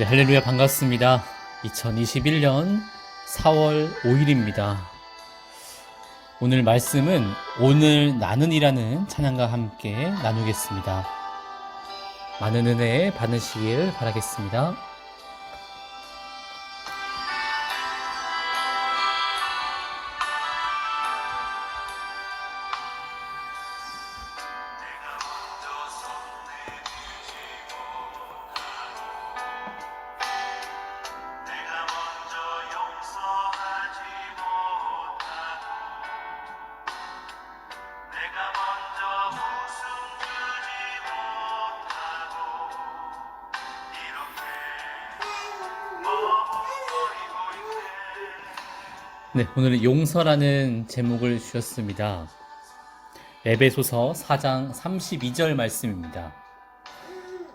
네, 할렐루야 반갑습니다. 2021년 4월 5일입니다. 오늘 말씀은 오늘 나는이라는 찬양과 함께 나누겠습니다. 많은 은혜 받으시길 바라겠습니다. 네 네, 오늘은 용서라는 제목을 주셨습니다. 에베소서 4장 32절 말씀입니다.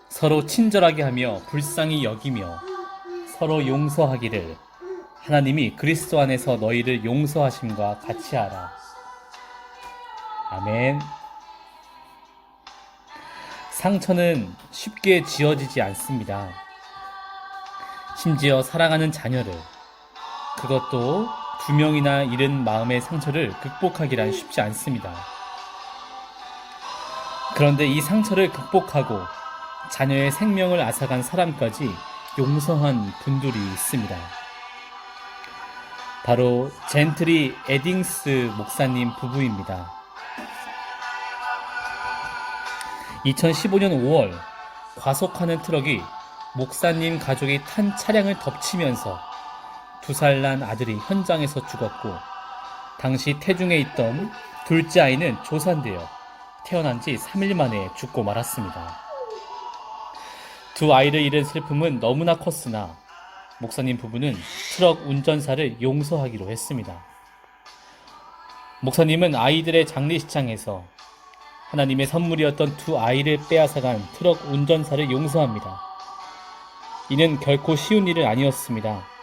서로 친절하게 하며 불쌍히 여기며 서로 용서하기를 하나님이 그리스도 안에서 너희를 용서하심과 같이 하라. 아멘. 상처는 쉽게 지워지지 않습니다. 심지어 사랑하는 자녀를 그것도 두 명이나 잃은 마음의 상처를 극복하기란 쉽지 않습니다. 그런데 이 상처를 극복하고 자녀의 생명을 앗아간 사람까지 용서한 분들이 있습니다. 바로 젠트리 에딩스 목사님 부부입니다. 2015년 5월 과속하는 트럭이 목사님 가족이 탄 차량을 덮치면서 두 살 난 아들이 현장에서 죽었고 당시 태중에 있던 둘째 아이는 조산되어 태어난 지 3일 만에 죽고 말았습니다. 두 아이를 잃은 슬픔은 너무나 컸으나 목사님 부부는 트럭 운전사를 용서하기로 했습니다. 목사님은 아이들의 장례식장에서 하나님의 선물이었던 두 아이를 빼앗아간 트럭 운전사를 용서합니다. 이는 결코 쉬운 일은 아니었습니다.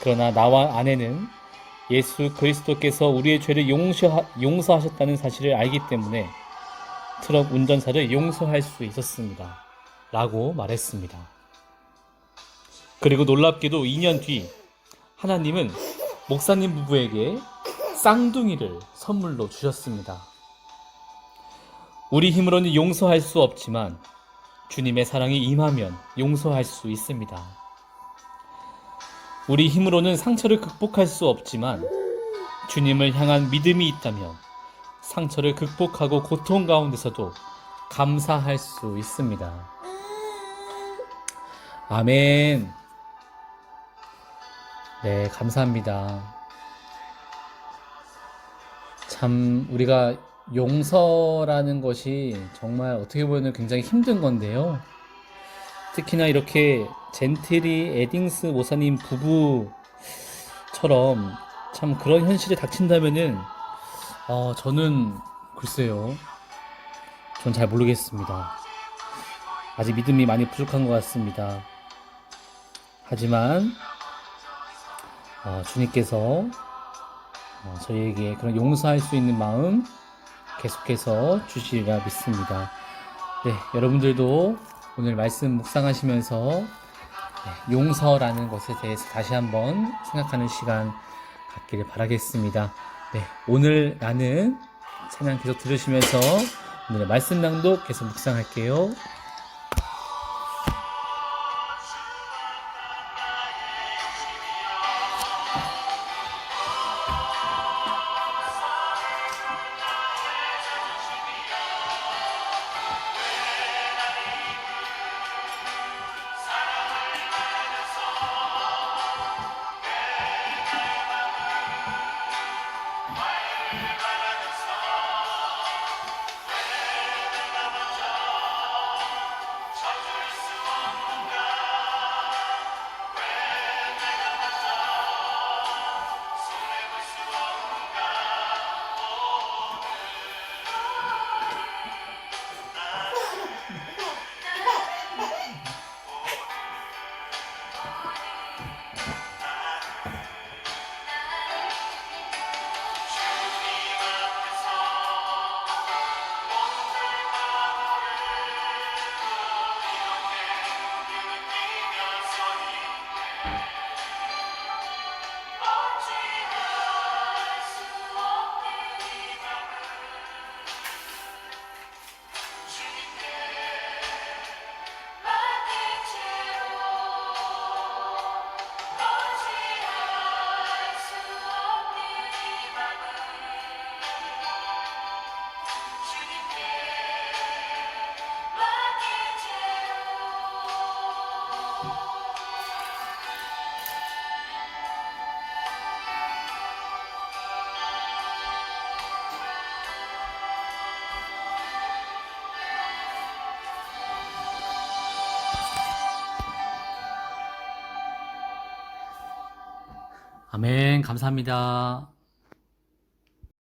그러나 나와 아내는 예수 그리스도께서 우리의 죄를 용서, 용서하 셨다는 사실을 알기 때문에 트럭 운전사를 용서할 수 있었습니다. 라고 말했습니다. 그리고 놀랍게도 2년 뒤 하나님은 목사님 부부에게 쌍둥이를 선물로 주셨습니다. 우리 힘으로는 용서할 수 없지만 주님의 사랑이 임하면 용서할 수 있습니다. 우리 힘으로는 상처를 극복할 수 없지만 주님을 향한 믿음이 있다면 상처를 극복하고 고통 가운데서도 감사할 수 있습니다. 아멘. 네, 감사합니다. 참, 우리가 용서라는 것이 정말 어떻게 보면 굉장히 힘든 건데요. 특히나 이렇게 젠틀리 에딩스 모사님 부부처럼 참 그런 현실에 닥친다면은 어, 저는 글쎄요. 전 잘 모르겠습니다. 아직 믿음이 많이 부족한 것 같습니다. 하지만 어, 주님께서 어, 저희에게 그런 용서할 수 있는 마음 계속해서 주시리라 믿습니다. 네, 여러분들도 오늘 말씀 묵상하시면서 네, 용서라는 것에 대해서 다시 한번 생각하는 시간 갖기를 바라겠습니다. 네, 오늘 나는 찬양 계속 들으시면서 오늘의 말씀 낭독 계속 묵상할게요. 아멘. 감사합니다.